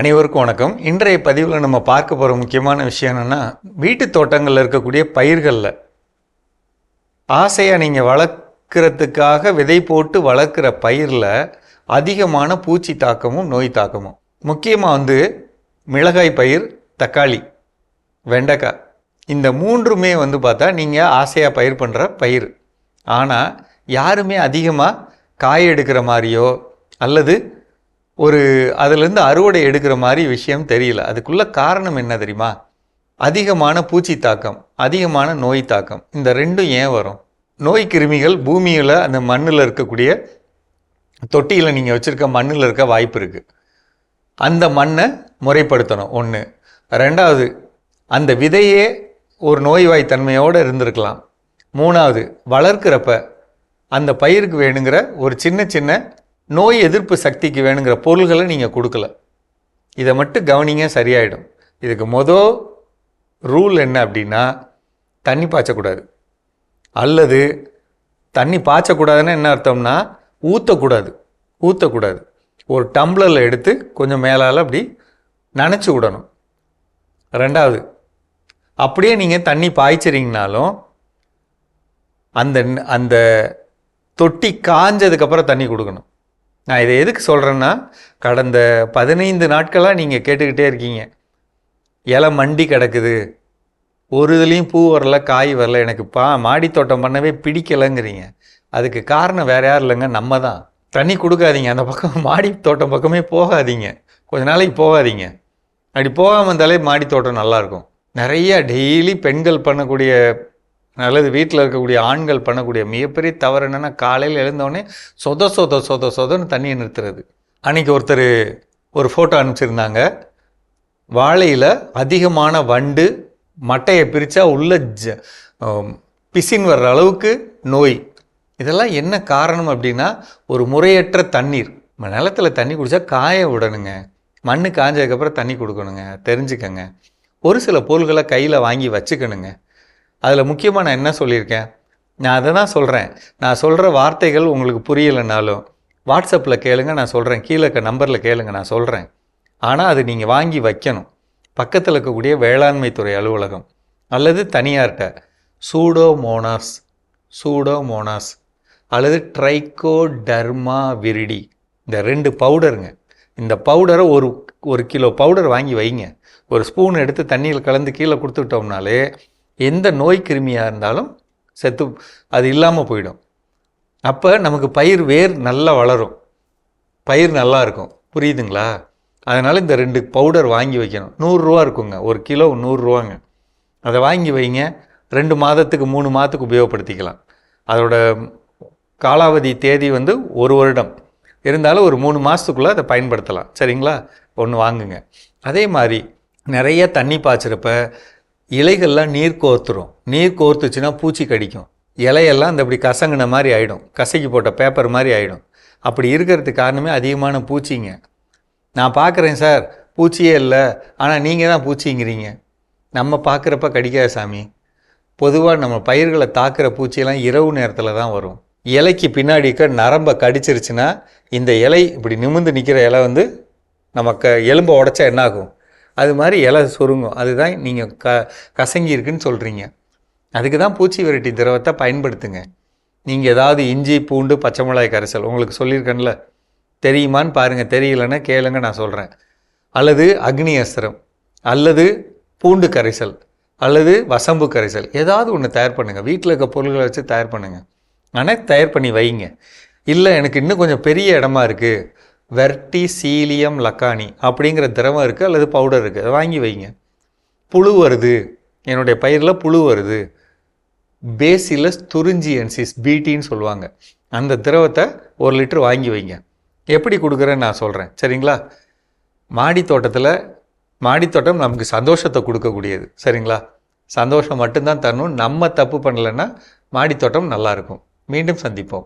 அனைவருக்கும் வணக்கம். இன்றைய பதிவில் நம்ம பார்க்க போகிற முக்கியமான விஷயம் என்னென்னா வீட்டு தோட்டங்களில் இருக்கக்கூடிய பயிர்களில் ஆசையாக நீங்கள் வளர்க்குறதுக்காக விதை போட்டு வளர்க்குற பயிரில் அதிகமான பூச்சி தாக்கமும் நோய் தாக்கமும். முக்கியமாக வந்து மிளகாய் பயிர் தக்காளி வெண்டைக்காய். இந்த மூன்றுமே வந்து பார்த்தா நீங்கள் ஆசையாக பயிர் பண்ணுற பயிர். ஆனால் யாருமே அதிகமாக காய் எடுக்கிற மாதிரியோ அல்லது ஒரு அதுலேருந்து அறுவடை எடுக்கிற மாதிரி விஷயம் தெரியல. அதுக்குள்ள காரணம் என்ன தெரியுமா? அதிகமான பூச்சி தாக்கம் அதிகமான நோய் தாக்கம். இந்த ரெண்டும் ஏன் வரும்? நோய் கிருமிகள் பூமியில் அந்த மண்ணில் இருக்கக்கூடிய தொட்டியில் நீங்கள் வச்சுருக்க மண்ணில் இருக்க வாய்ப்பு இருக்குது அந்த மண்ணை முறைப்படுத்தணும் ஒன்று ரெண்டாவது அந்த விதையே ஒரு நோய்வாய் தன்மையோடு இருந்திருக்கலாம். மூணாவது வளர்க்குறப்ப அந்த பயிருக்கு வேணுங்கிற ஒரு சின்ன சின்ன நோய் எதிர்ப்பு சக்திக்கு வேணுங்கிற பொருள்களை நீங்கள் கொடுக்கல. இதை மட்டும் கவனிங்க சரியாயிடும். இதுக்கு மொதல் ரூல் என்ன அப்படின்னா தண்ணி பாய்ச்சக்கூடாது. அல்லது தண்ணி பாய்ச்சக்கூடாதுன்னு என்ன அர்த்தம்னா ஊற்றக்கூடாது ஊற்றக்கூடாது ஒரு டம்ளரில் எடுத்து கொஞ்சம் மேலால் அப்படி நனைச்சி விடணும். ரெண்டாவது அப்படியே நீங்கள் தண்ணி பாய்ச்சிறீங்கனாலும் அந்த அந்த தொட்டி காஞ்சதுக்கப்புறம் தண்ணி கொடுக்கணும். நான் இதை எதுக்கு சொல்கிறேன்னா கடந்த பதினைந்து நாட்களாக நீங்கள் கேட்டுக்கிட்டே இருக்கீங்க. இலை மண்டி கிடக்குது. ஒரு இதுலேயும் பூ வரல காய் வரல எனக்கு பா மாடித்தோட்டம் பண்ணவே பிடிக்கலைங்கிறீங்க. அதுக்கு காரணம் வேறு யாரும் இல்லைங்க நம்ம தான். தண்ணி கொடுக்காதீங்க அந்த பக்கம் மாடி தோட்டம் பக்கமே போகாதீங்க. கொஞ்ச நாளைக்கு போகாதீங்க. அப்படி போகாமல் இருந்தாலே மாடி தோட்டம் நல்லாயிருக்கும் நிறைய டெய்லி பெண்கள் பண்ணக்கூடிய அல்லது வீட்டில் இருக்கக்கூடிய ஆண்கள் பண்ணக்கூடிய மிகப்பெரிய தவறு என்னென்னா காலையில் எழுந்தோடனே சொத சொத சொத சொதன்னு தண்ணியை நிறுத்துறது. அன்றைக்கி ஒருத்தர் ஒரு ஃபோட்டோ அனுப்பிச்சிருந்தாங்க. வாழையில் அதிகமான வண்டு மட்டையை பிரித்தா உள்ள ஜ பிசின் வர்ற அளவுக்கு நோய். இதெல்லாம் என்ன காரணம் அப்படின்னா ஒரு முறையற்ற தண்ணீர். நிலத்தில் தண்ணி குடித்தா காய விடணுங்க. மண் காஞ்சதுக்கப்புறம் தண்ணி கொடுக்கணுங்க. தெரிஞ்சுக்கங்க. ஒரு சில பொருள்களை கையில் வாங்கி வச்சுக்கணுங்க. அதில் முக்கியமாக நான் என்ன சொல்லியிருக்கேன்? நான் அதை தான் சொல்கிறேன் நான் சொல்கிற வார்த்தைகள் உங்களுக்கு புரியலைனாலும் வாட்ஸ்அப்பில் கேளுங்க நான் சொல்கிறேன் கீழே இருக்க நம்பரில் கேளுங்க நான் சொல்கிறேன் ஆனால் அது நீங்கள் வாங்கி வைக்கணும். பக்கத்தில் இருக்கக்கூடிய வேளாண்மை துறை அலுவலகம் அல்லது தனியார்கிட்ட சூடோ மோனாஸ் சூடோ மோனாஸ் அல்லது ட்ரைகோ டர்மா விரிடி. இந்த ரெண்டு பவுடருங்க. இந்த பவுடரை ஒரு ஒரு கிலோ பவுடர் வாங்கி வைங்க. ஒரு ஸ்பூன் எடுத்து தண்ணியில் கலந்து கீழே கொடுத்துட்டோம்னாலே எந்த நோய் கிருமியாக இருந்தாலும் செத்து அது இல்லாமல் போயிடும். அப்போ நமக்கு பயிர் வேர் நல்லா வளரும். பயிர் நல்லா இருக்கும். புரியுதுங்களா? அதனால் இந்த ரெண்டு பவுடர் வாங்கி வைக்கணும். நூறுரூவா இருக்குங்க. ஒரு கிலோ நூறுரூவாங்க அதை வாங்கி வைங்க. ரெண்டு மாதத்துக்கு மூணு மாதத்துக்கு உபயோகப்படுத்திக்கலாம். அதோட காலாவதி தேதி வந்து ஒரு வருடம். இருந்தாலும் ஒரு மூணு மாதத்துக்குள்ளே அதை பயன்படுத்தலாம். சரிங்களா? ஒன்று வாங்குங்க. அதே மாதிரி நிறைய தண்ணி பாய்ச்சிறப்ப இலைகள்லாம் நீர் கோர்த்துரும். நீர் கோர்த்துச்சுன்னா பூச்சி கடிக்கும். இலையெல்லாம் இந்த இப்படி கசங்கின மாதிரி ஆகிடும் கசக்கி போட்ட பேப்பர் மாதிரி ஆகிடும் அப்படி இருக்கிறதுக்கு காரணமே அதிகமான பூச்சிங்க. நான் பார்க்குறேன் சார். பூச்சியே இல்லை. ஆனால் நீங்கள் தான் பூச்சிங்கிறீங்க. நம்ம பார்க்குறப்ப கடிக்காத சாமி. பொதுவாக நம்ம பயிர்களை தாக்குற பூச்சியெல்லாம் இரவு நேரத்தில் தான் வரும். இலைக்கு பின்னாடிக்க நரம்பை கடிச்சிருச்சுன்னா இந்த இலை இப்படி நிமிந்து நிற்கிற இலை வந்து நமக்கு எலும்பை உடச்சா என்னாகும்? அது மாதிரி இலை சுருங்கும். அதுதான் நீங்கள் க கசங்கி இருக்குன்னு சொல்கிறீங்க அதுக்கு தான் பூச்சி விரட்டி திரவத்தை பயன்படுத்துங்க. நீங்கள் ஏதாவது இஞ்சி பூண்டு பச்சை மிளகாய் கரைசல் உங்களுக்கு சொல்லியிருக்கேன்ல. தெரியுமான்னு பாருங்கள் தெரியலன்னா கேளுங்க நான் சொல்கிறேன் அல்லது அக்னி அஸ்திரம் அல்லது பூண்டு கரைசல் அல்லது வசம்பு கரைசல் ஏதாவது ஒன்று தயார் பண்ணுங்கள் வீட்டில் இருக்க பொருள்களை வச்சு தயார் பண்ணுங்கள் ஆனால் தயார் பண்ணி வைங்க. இல்லை எனக்கு இன்னும் கொஞ்சம் பெரிய இடமா இருக்குது வெர்டிசீலியம் லக்கானி அப்படிங்கிற திரவம் இருக்குது அல்லது பவுடர் இருக்குது அதை வாங்கி வைங்க. புழு வருது. என்னுடைய பயிரில் புழு வருது. பேசிலஸ் துரிஞ்சியன்சிஸ் பீட்டின்னு சொல்லுவாங்க. அந்த திரவத்தை ஒரு லிட்டர் வாங்கி வைங்க. எப்படி கொடுக்குறேன்னு நான் சொல்கிறேன் சரிங்களா? மாடி தோட்டத்தில் மாடித்தோட்டம் நமக்கு சந்தோஷத்தை கொடுக்கக்கூடியது. சரிங்களா? சந்தோஷம் மட்டும்தான் தரணும். நம்ம தப்பு பண்ணலைன்னா மாடித்தோட்டம் நல்லாயிருக்கும் மீண்டும் சந்திப்போம்.